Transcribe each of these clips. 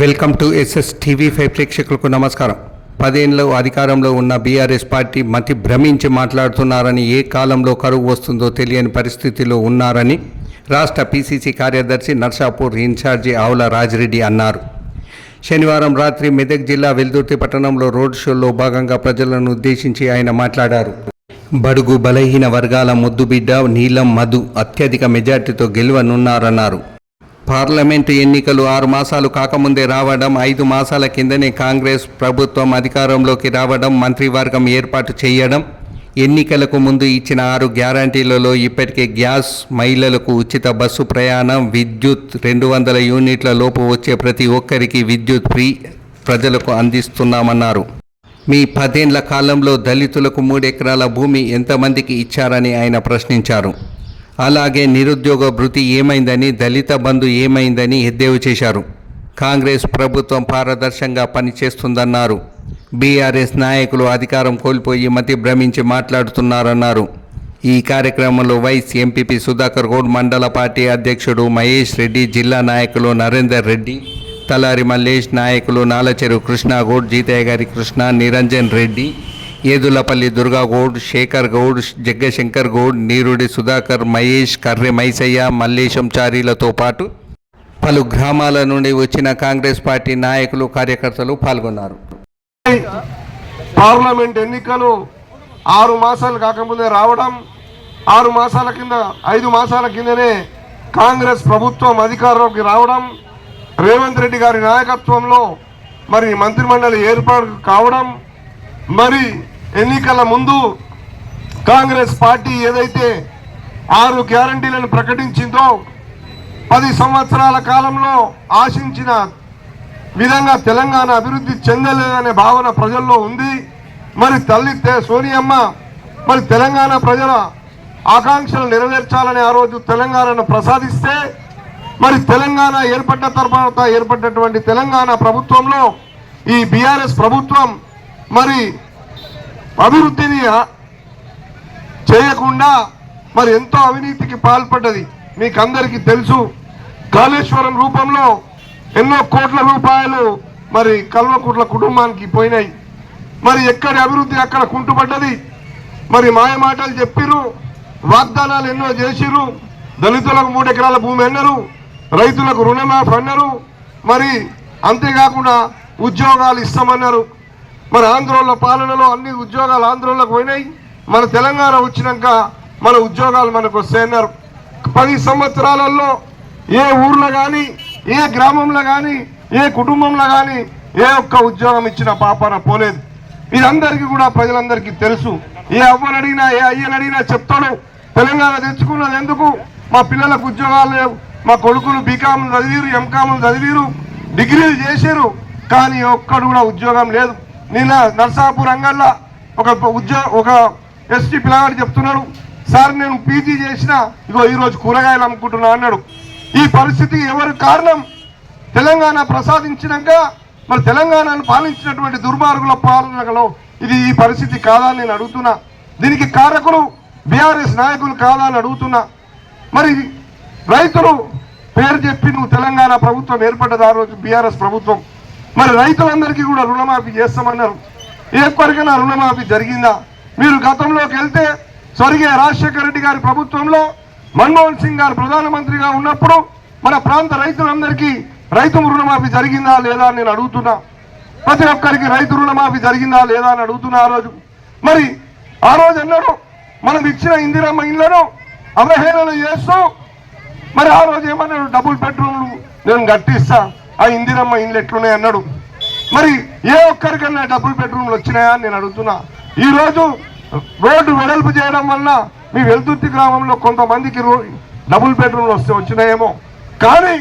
Welcome to SS TV five ప్రేక్షకులకు నమస్కారం. పదేళ్ళు అధికారంలో ఉన్న బీఆర్ఎస్ పార్టీ మతి భ్రమించి మాట్లాడుతున్నారని ఏ కాలంలో కరువు వస్తుందో తెలియని పరిస్థితిలో ఉన్నారని రాష్ట్ర పీసీసీ కార్యదర్శి నర్సాపూర్ ఇన్ఛార్జి ఆవుల రాజిరెడ్డి అన్నారు. శనివారం రాత్రి మెదక్ జిల్లా వెల్దుర్తి పట్టణంలో రోడ్ షోలో భాగంగా ప్రజలను ఉద్దేశించి ఆయన మాట్లాడారు. బడుగు బలహీన వర్గాల ముద్దుబిడ్డ నీలం మధు అత్యధిక మెజార్టీతో గెలువనున్నారన్నారు. పార్లమెంటు ఎన్నికలు ఆరు మాసాలు కాకముందే రావడం ఐదు మాసాల కిందనే కాంగ్రెస్ ప్రభుత్వం అధికారంలోకి రావడం మంత్రివర్గం ఏర్పాటు చేయడం ఎన్నికలకు ముందు ఇచ్చిన ఆరు గ్యారంటీలలో ఇప్పటికే గ్యాస్ మహిళలకు ఉచిత బస్సు ప్రయాణం విద్యుత్ రెండు వందల యూనిట్ల లోపు వచ్చే ప్రతి ఒక్కరికి విద్యుత్ ఫ్రీ ప్రజలకు అందిస్తున్నామన్నారు. మీ పదేండ్ల కాలంలో దళితులకు మూడెకరాల భూమి ఎంతమందికి ఇచ్చారని ఆయన ప్రశ్నించారు. అలాగే నిరుద్యోగ భృతి ఏమైందని దళిత బంధు ఏమైందని ఎద్దేవా చేశారు. కాంగ్రెస్ ప్రభుత్వం పారదర్శంగా పనిచేస్తుందన్నారు. బీఆర్ఎస్ నాయకులు అధికారం కోల్పోయి మతి భ్రమించి మాట్లాడుతున్నారన్నారు. ఈ కార్యక్రమంలో వైస్ ఎంపీపీ సుధాకర్ గౌడ్ మండల పార్టీ అధ్యక్షుడు మహేష్ రెడ్డి జిల్లా నాయకులు నరేందర్ రెడ్డి తలారి మల్లేష్ నాయకులు నాలచెరు కృష్ణాగౌడ్ జీతయ్య గారి కృష్ణ నిరంజన్ రెడ్డి ఏదులపల్లి దుర్గాగౌడ్ శేఖర్ గౌడ్ జగ్గశంకర్ గౌడ్ నీరుడి సుధాకర్ మహేష్ కర్రె మైసయ్య మల్లేశం చారీలతో పాటు పలు గ్రామాల నుండి వచ్చిన కాంగ్రెస్ పార్టీ నాయకులు కార్యకర్తలు పాల్గొన్నారు. పార్లమెంట్ ఎన్నికలు ఆరు మాసాలు కాకముందే రావడం ఆరు మాసాల కింద ఐదు మాసాల కిందనే కాంగ్రెస్ ప్రభుత్వం అధికారంలోకి రావడం రేవంత్ రెడ్డి గారి నాయకత్వంలో మరి మంత్రిమండలి ఏర్పాటు కావడం మరి ఎన్నికల ముందు కాంగ్రెస్ పార్టీ ఏదైతే ఆరు గ్యారంటీలను ప్రకటించిందో పది సంవత్సరాల కాలంలో ఆశించిన విధంగా తెలంగాణ అభివృద్ధి చెందలేదనే భావన ప్రజల్లో ఉంది. మరి తల్లి సోనియమ్మ మరి తెలంగాణ ప్రజల ఆకాంక్షలు నెరవేర్చాలని ఆ రోజు తెలంగాణను ప్రసాదిస్తే మరి తెలంగాణ ఏర్పడ్డ తర్వాత ఏర్పడినటువంటి తెలంగాణ ప్రభుత్వంలో ఈ బీఆర్ఎస్ ప్రభుత్వం మరి అభివృద్ధిని చేయకుండా మరి ఎంతో అవినీతికి పాల్పడ్డది. మీకు అందరికీ తెలుసు కాళేశ్వరం రూపంలో ఎన్నో కోట్ల రూపాయలు మరి కల్వకుట్ల కుటుంబానికి పోయినాయి. మరి ఎక్కడి అభివృద్ధి అక్కడ కుంటుపడ్డది? మరి మాయమాటలు చెప్పిరు వాగ్దానాలు ఎన్నో చేసిరు దళితులకు మూడు ఎకరాల భూమి అన్నారు రైతులకు రుణమాఫీ అన్నారు. మరి అంతేకాకుండా ఉద్యోగాలు ఇస్తామన్నారు. మరి ఆంధ్రోళ్ళ పాలనలో అన్ని ఉద్యోగాలు ఆంధ్రోళ్ళకు పోయినాయి. మన తెలంగాణ వచ్చినాక మన ఉద్యోగాలు మనకు వస్తాయన్నారు. పది సంవత్సరాలలో ఏ ఊర్లో కానీ ఏ గ్రామంలో కానీ ఏ కుటుంబంలో కానీ ఏ ఒక్క ఉద్యోగం ఇచ్చిన పాపన పోలేదు. ఇదందరికీ కూడా ప్రజలందరికీ తెలుసు. ఏ అవ్వని అడిగినా ఏ అయ్యని అడిగినా చెప్తాడు. తెలంగాణ తెచ్చుకున్నది ఎందుకు? మా పిల్లలకు ఉద్యోగాలు లేవు. మా కొడుకులు బీకాములు చదివిరు ఎంకాములు చదివిరు డిగ్రీలు చేశారు కానీ ఒక్కడు కూడా ఉద్యోగం లేదు. నిన్న నర్సాపూర్ రంగంలో ఒక ఉద్యోగ ఒక ఎస్టీ పిల్లగాడు చెప్తున్నాడు సార్ నేను పీజీ చేసిన ఇగో ఈరోజు కూరగాయలు అమ్ముకుంటున్నా అన్నాడు. ఈ పరిస్థితి ఎవరు కారణం? తెలంగాణ ప్రసాదించినాక మరి తెలంగాణను పాలించినటువంటి దుర్మార్గుల పాలనలో ఇది ఈ పరిస్థితి కాదా నేను అడుగుతున్నా. దీనికి కారకులు బీఆర్ఎస్ నాయకులు కాదా అని అడుగుతున్నా. మరి రైతులు పేరు చెప్పి నువ్వు తెలంగాణ ప్రభుత్వం ఏర్పడ్డది ఆ రోజు బీఆర్ఎస్ ప్రభుత్వం. మరి రైతులందరికీ కూడా రుణమాఫీ చేస్తామన్నారు. ఎప్పటికైనా రుణమాఫీ జరిగిందా? మీరు గతంలోకి వెళ్తే స్వర్గీయ రాజశేఖర రెడ్డి గారి ప్రభుత్వంలో మన్మోహన్ సింగ్ గారు ప్రధానమంత్రిగా ఉన్నప్పుడు మన ప్రాంత రైతులందరికీ రైతు రుణమాఫీ జరిగిందా లేదా అని నేను అడుగుతున్నా. ప్రతి ఒక్కరికి రైతు రుణమాఫీ జరిగిందా లేదా అని అడుగుతున్నా ఆ రోజు. మరి ఆ రోజు ఎన్నడూ మనం ఇచ్చిన ఇందిరమ్మ ఇళ్ళను అవహేళన చేస్తూ మరి ఆ రోజు ఏమన్నాడు డబుల్ బెడ్రూమ్లు నేను కట్టిస్తా. ఆ ఇందిరమ్మ ఇండ్లు ఎట్లున్నాయి అన్నాడు. మరి ఏ ఒక్కరికన్నా డబుల్ బెడ్రూమ్లు వచ్చినాయా అని నేను అడుగుతున్నా. ఈరోజు రోడ్డు వెడల్పు చేయడం వల్ల మీ వెల్దుర్తి గ్రామంలో కొంతమందికి డబుల్ బెడ్రూమ్లు వస్తే వచ్చినాయేమో. కానీ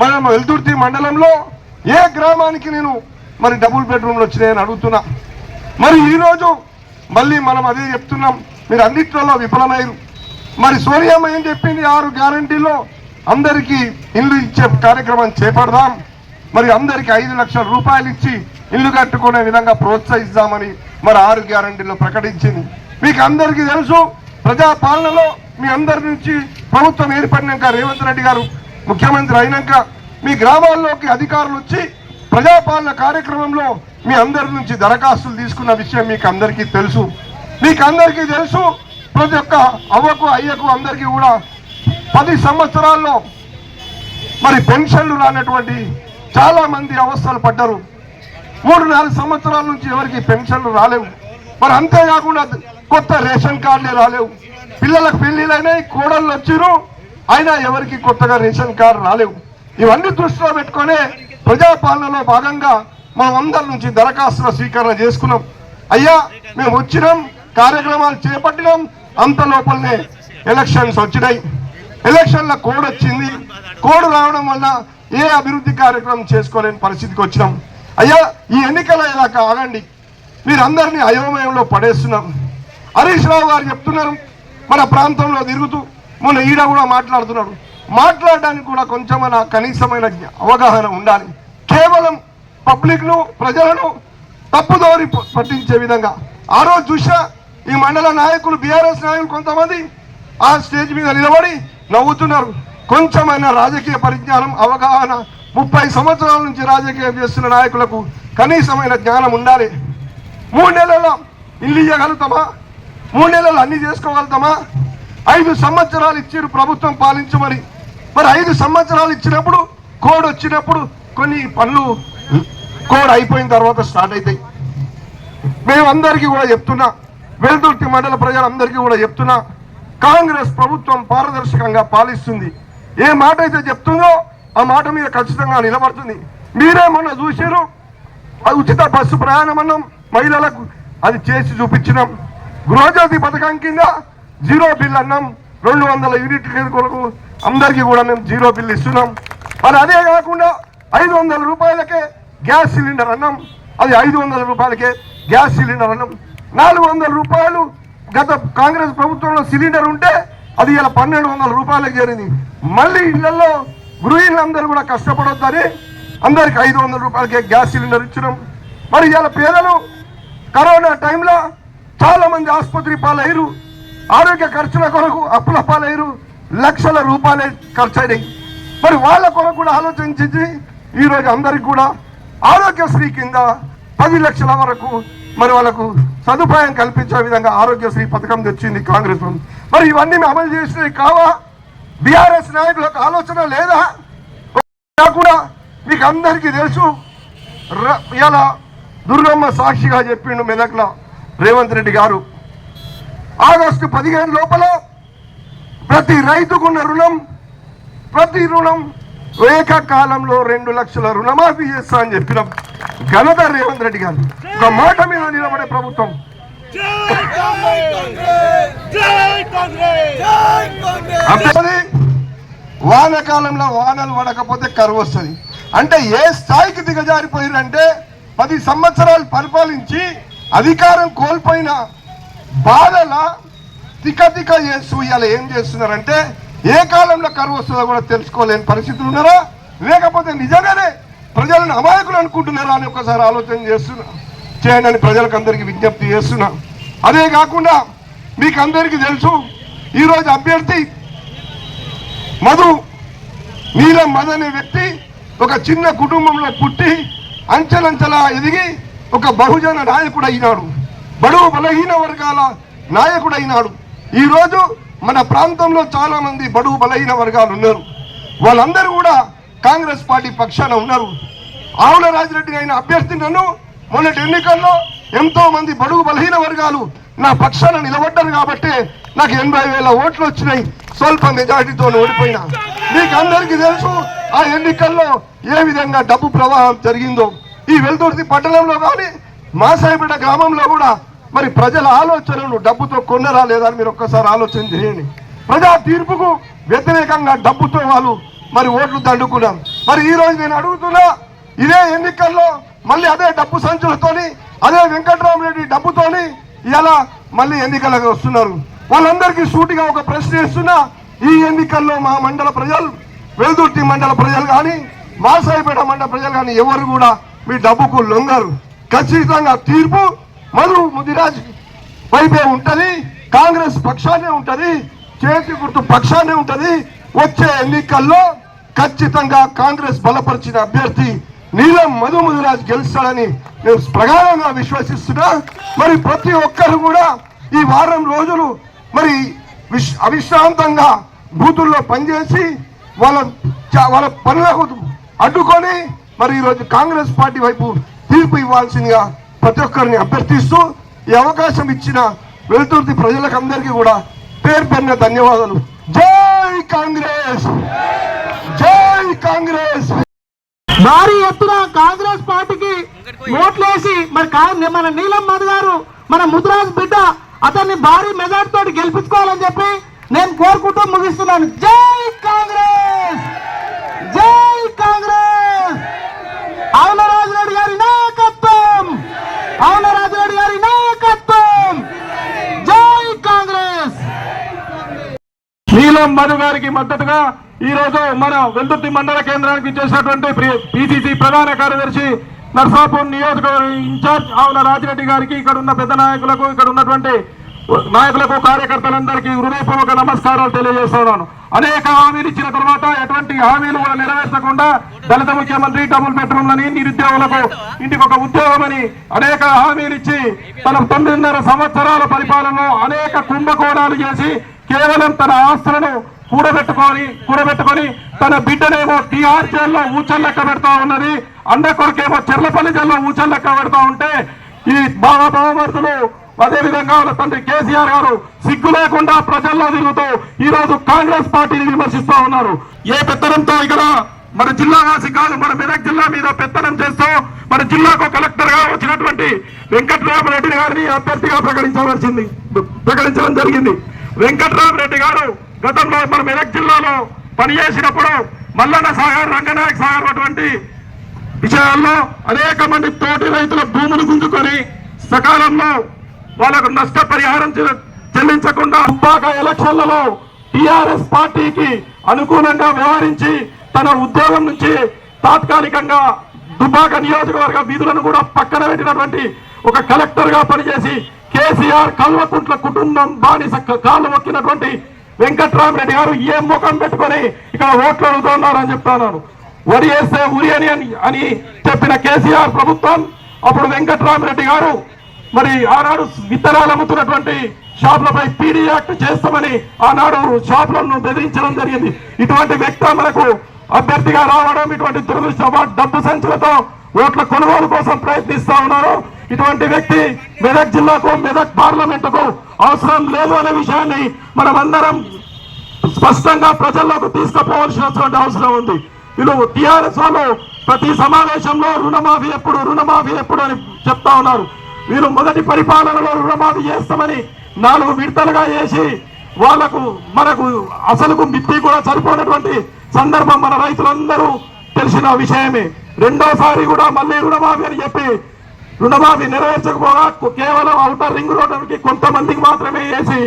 మనం వెల్దుర్తి మండలంలో ఏ గ్రామానికి నేను మరి డబుల్ బెడ్రూమ్లు వచ్చినాయని అడుగుతున్నా. మరి ఈరోజు మళ్ళీ మనం అదే చెప్తున్నాం. మీరు అన్నిట్లలో విఫలమయ్యారు. మరి సోనియమ్మ ఏం చెప్పింది? ఆరు గ్యారంటీలో అందరికీ ఇల్లు ఇచ్చే కార్యక్రమం చేపడదాం. మరి అందరికీ ఐదు లక్షల రూపాయలు ఇచ్చి ఇల్లు కట్టుకునే విధంగా ప్రోత్సహిస్తామని మరి ఆరు గ్యారంటీలో ప్రకటించింది. మీకు అందరికీ తెలుసు ప్రజా పాలనలో మీ అందరి నుంచి ప్రభుత్వం ఏర్పడినాక రేవంత్ రెడ్డి గారు ముఖ్యమంత్రి అయినాక మీ గ్రామాల్లోకి అధికారులు వచ్చి ప్రజాపాలన కార్యక్రమంలో మీ అందరి నుంచి దరఖాస్తులు తీసుకున్న విషయం మీకు అందరికీ తెలుసు. మీకు అందరికీ తెలుసు ప్రతి ఒక్క అవ్వకు అయ్యకు అందరికీ కూడా పది సంవత్సరాల్లో మరి పెన్షన్లు రానటువంటి చాలా మంది అవస్థలు పడ్డారు. మూడు నాలుగు సంవత్సరాల నుంచి ఎవరికి పెన్షన్లు రాలేవు. మరి అంతేకాకుండా కొత్త రేషన్ కార్డులే రాలేవు. పిల్లలకు పెళ్ళిళ్ళైనాయి కోడళ్ళు వచ్చిరు అయినా ఎవరికి కొత్తగా రేషన్ కార్డు రాలేవు. ఇవన్నీ దృష్టిలో పెట్టుకొని ప్రజాపాలనలో భాగంగా మనం అందరి నుంచి దరఖాస్తుల స్వీకరణ చేసుకున్నాం. అయ్యా మేము వచ్చినాం కార్యక్రమాలు చేపట్టినాం అంత లోపలనే ఎలక్షన్స్ వచ్చినాయి. ఎలక్షన్ల కోడ్ వచ్చింది. కోడ్ రావడం వల్ల ఏ అభివృద్ధి కార్యక్రమం చేసుకోలేని పరిస్థితికి వచ్చినాం. అయ్యా ఈ ఎన్నికల ఇలా ఆగండి. మీరందరినీ అయోమయంలో పడేస్తున్నాం. హరీష్ రావు గారు చెప్తున్నారు మన ప్రాంతంలో తిరుగుతూ. మొన్న ఈడ కూడా మాట్లాడుతున్నాడు. మాట్లాడడానికి కూడా కొంచెమైన కనీసమైన అవగాహన ఉండాలి. కేవలం పబ్లిక్ను ప్రజలను తప్పుదోరి పట్టించే విధంగా. ఆ రోజు చూసా ఈ మండల నాయకులు బీఆర్ఎస్ నాయకులు కొంతమంది ఆ స్టేజ్ మీద నిలబడి నవ్వుతున్నారు. కొంచెమైనా రాజకీయ పరిజ్ఞానం అవగాహన ముప్పై సంవత్సరాల నుంచి రాజకీయం చేస్తున్న నాయకులకు కనీసమైన జ్ఞానం ఉండాలి. మూడు నెలల్లో ఇల్లు ఇవ్వగలుగుతామా మూడు నెలలు అన్ని చేసుకోగలుగుతామా? ఐదు సంవత్సరాలు ఇచ్చారు ప్రభుత్వం పాలించమని మరి. ఐదు సంవత్సరాలు ఇచ్చినప్పుడు కోడ్ వచ్చినప్పుడు కొన్ని పనులు కోడ్ అయిపోయిన తర్వాత స్టార్ట్ అవుతాయి మేమందరికీ కూడా చెప్తున్నా వెల్దుర్తి మండల ప్రజలందరికీ కూడా చెప్తున్నా కాంగ్రెస్ ప్రభుత్వం పారదర్శకంగా పాలిస్తుంది. ఏ మాట అయితే చెప్తుందో ఆ మాట మీద ఖచ్చితంగా నిలబడుతుంది. మీరే మొన్న చూశారు ఉచిత బస్సు ప్రయాణం అన్నాం మహిళలకు అది చేసి చూపించినాం. గృహజ్యోతి పథకం కింద జీరో బిల్ అన్నాం రెండు వందల యూనిట్ల కొరకు అందరికీ కూడా మేము జీరో బిల్ ఇస్తున్నాం. మరి అదే కాకుండా ఐదు వందల రూపాయలకే గ్యాస్ సిలిండర్ అన్నాం అది ఐదు వందల రూపాయలకే గ్యాస్ సిలిండర్ అన్నాం నాలుగు వందల రూపాయలు గత కాంగ్రెస్ ప్రభుత్వంలో సిలిండర్ ఉంటే అది ఇలా పన్నెండు వందల రూపాయలకు చేరింది. మళ్ళీ ఇళ్ళలో గృహిణులందరూ కూడా కష్టపడొద్దని అందరికి ఐదు వందల రూపాయలకే గ్యాస్ సిలిండర్ ఇచ్చినాం. మరి ఇలా పేదలు కరోనా టైంలో చాలామంది ఆసుపత్రి పాలయ్యారు. ఆరోగ్య ఖర్చుల కొరకు అప్పుల పాలయ్యారు. లక్షల రూపాయలే ఖర్చు అయినాయి మరి వాళ్ళ కొరకు కూడా ఆలోచించి ఈరోజు అందరికి కూడా ఆరోగ్యశ్రీ కింద పది లక్షల వరకు మరి వాళ్ళకు సదుపాయం కల్పించే విధంగా ఆరోగ్యశ్రీ పథకం తెచ్చింది కాంగ్రెస్ ప్రభుత్వం. మరి ఇవన్నీ మేము అమలు చేసినవి కావా? బీఆర్ఎస్ నాయకులకు ఆలోచన లేదా? కూడా మీకు అందరికీ తెలుసు ర- ఇలా దుర్గమ్మ సాక్షిగా చెప్పిండు మెదక్లో రేవంత్ రెడ్డి గారు. ఆగస్టు పదిహేను లోపల ప్రతి రైతుకున్న రుణం ప్రతి రుణం ఏకకాలంలో రెండు లక్షల రుణమాఫీ చేస్తా అని చెప్పిన ఘనత రేవంత్ రెడ్డి గారు. ఒక మాట మీద నిలబడే ప్రభుత్వం. వానకాలంలో వానలు పడకపోతే కరువు వస్తుంది. అంటే ఏ స్థాయికి దిగజారిపోయారంటే పది సంవత్సరాలు పరిపాలించి అధికారం కోల్పోయిన బాధల తిక తిక చేస్తూ ఇవాళ ఏం చేస్తున్నారంటే ఏ కాలంలో కరువు వస్తుందో కూడా తెలుసుకోలేని పరిస్థితులు ఉన్నారా? లేకపోతే నిజంగానే ప్రజలను అమాయకులు అనుకుంటున్నారా అని ఒకసారి ఆలోచన చేస్తున్నా. చేయండి ప్రజలకు అందరికీ విజ్ఞప్తి చేస్తున్నా. అదే కాకుండా మీకు అందరికీ తెలుసు ఈరోజు అభ్యర్థి మధు నీలం మధు అనే వ్యక్తి ఒక చిన్న కుటుంబంలో పుట్టి అంచెలంచెలా ఎదిగి ఒక బహుజన నాయకుడు అయినాడు బడుగు బలహీన వర్గాల నాయకుడు అయినాడు ఈరోజు మన ప్రాంతంలో చాలా మంది బడుగు బలహీన వర్గాలు ఉన్నారు. వాళ్ళందరూ కూడా కాంగ్రెస్ పార్టీ పక్షాన ఉన్నారు. ఆవుల రాజిరెడ్డి అయిన అభ్యర్థి నన్ను మొన్నటి ఎన్నికల్లో ఎంతో మంది బడుగు బలహీన వర్గాలు నా పక్షాన నిలబడ్డారు కాబట్టి నాకు ఎనభై వేల ఓట్లు వచ్చినాయి. స్వల్ప మెజారిటీతో ఓడిపోయినా. మీకు అందరికీ తెలుసు ఆ ఎన్నికల్లో ఏ విధంగా డబ్బు ప్రవాహం జరిగిందో. ఈ వెల్దుర్తి పట్టణంలో కానీ మాసాయిపేట గ్రామంలో కూడా మరి ప్రజల ఆలోచనలు డబ్బుతో కొన్నరా లేదా అని మీరు ఒక్కసారి ఆలోచన చేయండి. ప్రజా తీర్పుకు వ్యతిరేకంగా డబ్బుతో వాళ్ళు మరి ఓట్లు దండుకున్నాం మరి ఈ రోజు నేను అడుగుతున్నా ఇదే ఎన్నికల్లో మళ్ళీ అదే డబ్బు సంచులతోని అదే వెంకట్రామరెడ్డి డబ్బుతోని ఇలా మళ్ళీ ఎన్నికలకు వస్తున్నారు. వాళ్ళందరికీ సూటిగా ఒక ప్రశ్న ఇస్తున్నా ఈ ఎన్నికల్లో మా మండల ప్రజలు వెల్దుర్తి మండల ప్రజలు కానీ మాసాయిపేట మండల ప్రజలు కానీ ఎవరు కూడా మీ డబ్బుకు లొంగరు. ఖచ్చితంగా తీర్పు మధు ముదిరాజ్ వైపే ఉంటది కాంగ్రెస్ పక్షానే ఉంటది చేతి గుర్తు పక్షానే ఉంటది. వచ్చే ఎన్నికల్లో ఖచ్చితంగా కాంగ్రెస్ బలపరిచిన అభ్యర్థి నీలం మధు ముదిరాజ్ గెలుస్తాడని నేను ప్రగాఢంగా విశ్వసిస్తున్నా. మరి ప్రతి ఒక్కరు కూడా ఈ వారం రోజులు మరి విశ్ అవిశ్రాంతంగా బూతుల్లో పనిచేసి వాళ్ళ వాళ్ళ పనులకు అడ్డుకొని మరి ఈరోజు కాంగ్రెస్ పార్టీ వైపు తీర్పు ఇవ్వాల్సిందిగా ప్రతి ఒక్కరిని అభ్యర్థిస్తూ ఈ అవకాశం ఇచ్చిన వెలుతుర్తి ప్రజలకు అందరికీ కూడా పేరు పెరిగిన ధన్యవాదాలు. జై కాంగ్రెస్! జై కాంగ్రెస్! భారీ ఎత్తున కాంగ్రెస్ పార్టీకి ఓట్లేసి మరి మన నీలం మధు గారు మన ముద్రాజ్ బిడ్డ అతన్ని భారీ మెజార్టీ తోటి గెలిపించుకోవాలని చెప్పి నేను కోరుకుంటూ ముగిస్తున్నాను. జై కాంగ్రెస్! జై కాంగ్రెస్ అవున రాజరెడ్డి గారి నాయకత్వం అవున రాజరెడ్డి గారి నాయకత్వం జై కాంగ్రెస్ నీలం మధు గారికి మద్దతుగా ఈ రోజు మన వెల్దుర్తి మండల కేంద్రానికి చేసినటువంటి పిసిసి ప్రధాన కార్యదర్శి నర్సాపూర్ నియోజకవర్గ ఇన్ఛార్జ్ ఆవుల రాజిరెడ్డి గారికి ఇక్కడ ఉన్న పెద్ద నాయకులకు ఇక్కడ ఉన్నటువంటి నాయకులకు కార్యకర్తలందరికీ హృదయపూర్వక నమస్కారాలు తెలియజేస్తున్నాను. అనేక హామీలు ఇచ్చిన తర్వాత ఎటువంటి హామీలు కూడా నెరవేర్చకుండా దళిత ముఖ్యమంత్రి డబుల్ బెడ్రూమ్లని నిరుద్యోగులకు ఇంటికి ఒక ఉద్యోగమని అనేక హామీలు ఇచ్చి తన తొమ్మిదిన్నర సంవత్సరాల పరిపాలనలో అనేక కుంభకోణాలు చేసి కేవలం తన ఆస్తులను కూడబెట్టుకొని కూడబెట్టుకొని తన బిడ్డనేమో టీఆర్ జైల్లో ఊచల్లెక్క పెడతా ఉన్నది. అన్న కొడుకేమో చెర్లపల్లి జైల్లో ఊచల్లెక్క పెడతా ఉంటే ఈ బాబా బావమర్తులు అదేవిధంగా వాళ్ళ తండ్రి కేసీఆర్ గారు సిగ్గు లేకుండా ప్రజల్లో తిరుగుతూ ఈ రోజు కాంగ్రెస్ పార్టీని విమర్శిస్తూ ఉన్నారు. ఏ పెత్తనంతో ఇక్కడ మన జిల్లా వాసి కాదు మన మెదక్ జిల్లా మీద పెత్తనం చేస్తూ మన జిల్లాకు కలెక్టర్గా వచ్చినటువంటి వెంకటరామరెడ్డి గారిని అభ్యర్థిగా ప్రకటించవలసింది ప్రకటించడం జరిగింది. వెంకట్రామరెడ్డి గారు గతంలో మన మెదక్ జిల్లాలో పనిచేసినప్పుడు మల్లన్న సాగర్ రంగనాయక్ సాగర్ అటువంటి విషయాల్లో అనేక మంది తోటి రైతుల భూములు గుంజుకొని సకాలంలో వాళ్ళకు నష్టపరిహారం చె- చెల్లించకుండా అంబాక ఎలక్షన్లలో టిఆర్ఎస్ పార్టీకి అనుకూలంగా వ్యవహరించి తన ఉద్యోగం నుంచి తాత్కాలికంగా దుబ్బాక నియోజకవర్గ వీధులను కూడా పక్కన పెట్టినటువంటి ఒక కలెక్టర్గా పనిచేసి కేసీఆర్ కల్వకుంట్ల కుటుంబం బానిస క- కాళ్ళు మొక్కినటువంటి వెంకట్రామరెడ్డి గారు ఏ ముఖం పెట్టుకొని ఇక్కడ ఓట్లు అడుగుతున్నారని చెప్తున్నాను. వరి వేస్తే ఉరి అని అని- అని చెప్పిన కేసీఆర్ ప్రభుత్వం అప్పుడు వెంకట్రామరెడ్డి గారు మరి ఆనాడు విత్తనాలు అమ్ముతున్నటువంటి షాపులపై పీడీ యాక్ట్ చేస్తామని ఆనాడు షాపులను బెదిరించడం జరిగింది. ఇటువంటి వ్యక్తి మనకు అభ్యర్థిగా రావడం ఇటువంటి దురదృష్ట డబ్బు సంచులతో ఓట్ల కొనుగోలు కోసం ప్రయత్నిస్తా ఉన్నారు. ఇటువంటి వ్యక్తి మెదక్ జిల్లాకు మెదక్ పార్లమెంటుకు అవసరం లేదు అనే విషయాన్ని మనమందరం స్పష్టంగా ప్రజల్లోకి తీసుకుపోవాల్సినటువంటి అవసరం ఉంది. వీళ్ళు టిఆర్ఎస్ వాళ్ళు ప్రతి సమావేశంలో రుణమాఫీ ఎప్పుడు రుణమాఫీ ఎప్పుడు అని చెప్తా ఉన్నారు. వీరు మొదటి పరిపాలనలో రుణమాఫీ చేస్తామని నాలుగు విడతలుగా చేసి వాళ్ళకు మనకు అసలుకు మిత్తి కూడా సరిపోయినటువంటి సందర్భం మన రైతులందరూ తెలిసిన విషయమే. రెండోసారి కూడా మళ్ళీ రుణమాఫీ అని చెప్పి రుణమాఫీ నెరవేర్చకపోగా కేవలం అవుటర్ రింగ్ రోడ్డుకి కొంతమందికి మాత్రమే వేసి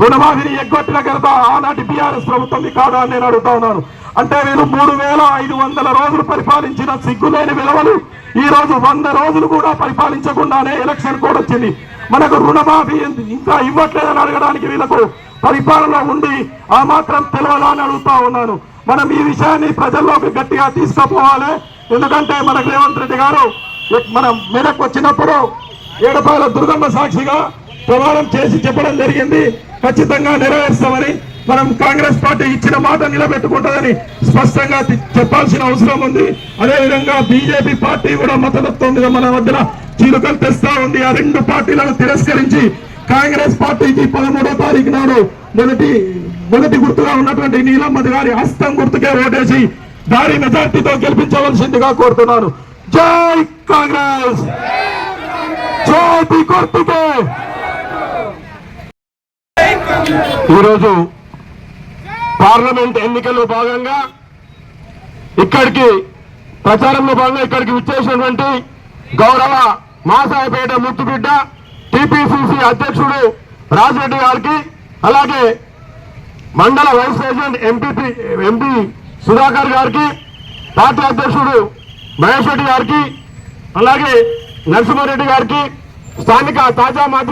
రుణమాఫీని ఎగ్గొట్టిన ఘనత ఆనాటి బీఆర్ఎస్ ప్రభుత్వం కాదా అని నేను అడుగుతా ఉన్నాను. అంటే వీరు మూడు వేల ఐదు వందల రోజులు పరిపాలించిన సిగ్గులేని విలువలు ఈ రోజు వంద రోజులు కూడా పరిపాలించకుండానే ఎలక్షన్ కూడా వచ్చింది. మనకు రుణమాఫీ ఇంకా ఇవ్వట్లేదని అడగడానికి వీళ్ళకు పరిపాలన ఉండి ఆ మాత్రం తెలవదా అని అడుగుతా ఉన్నాను. మనం ఈ విషయాన్ని ప్రజల్లోకి గట్టిగా తీసుకుపోవాలి. ఎందుకంటే మనకు రేవంత్ రెడ్డి గారు మన మెదక్ వచ్చినప్పుడు ఏడపాల దుర్గమ్మ సాక్షిగా ప్రమాణం చేసి చెప్పడం జరిగింది. ఖచ్చితంగా నెరవేరుస్తామని మనం కాంగ్రెస్ పార్టీ ఇచ్చిన మాట నిలబెట్టుకుంటుందని స్పష్టంగా చెప్పాల్సిన అవసరం ఉంది. అదేవిధంగా బీజేపీ పార్టీ కూడా మతతత్వం మన మధ్యన చీలుకలు తెస్తా ఉంది. ఆ రెండు పార్టీలను తిరస్కరించి కాంగ్రెస్ పార్టీకి పదమూడో తారీఖు నాడు మొదటి మొదటి గుర్తుగా ఉన్నటువంటి నీలమ్మది గారి హస్తం గుర్తుకే ఓటేసి దారి మెజార్టీతో గెలిపించవలసిందిగా కోరుతున్నాను. జై కాంగ్రెస్! జై గుర్తుకే ఈరోజు పార్లమెంట్ ఎన్నికల్లో భాగంగా ఇక్కడికి ప్రచారంలో భాగంగా ఇక్కడికి విచ్చేసినటువంటి గౌరవ మాసాయపేట ముత్తుబిడ్డ టిపిసిసి అధ్యక్షుడు రాజరెడ్డి గారికి అలాగే మండల vice president MPP MP Sudhakar గారికి పార్టీ అధ్యక్షుడు మహేష్ రెడ్డి గారికి అలాగే నరసింహారెడ్డి గారికి స్థానిక తాజా మాజీ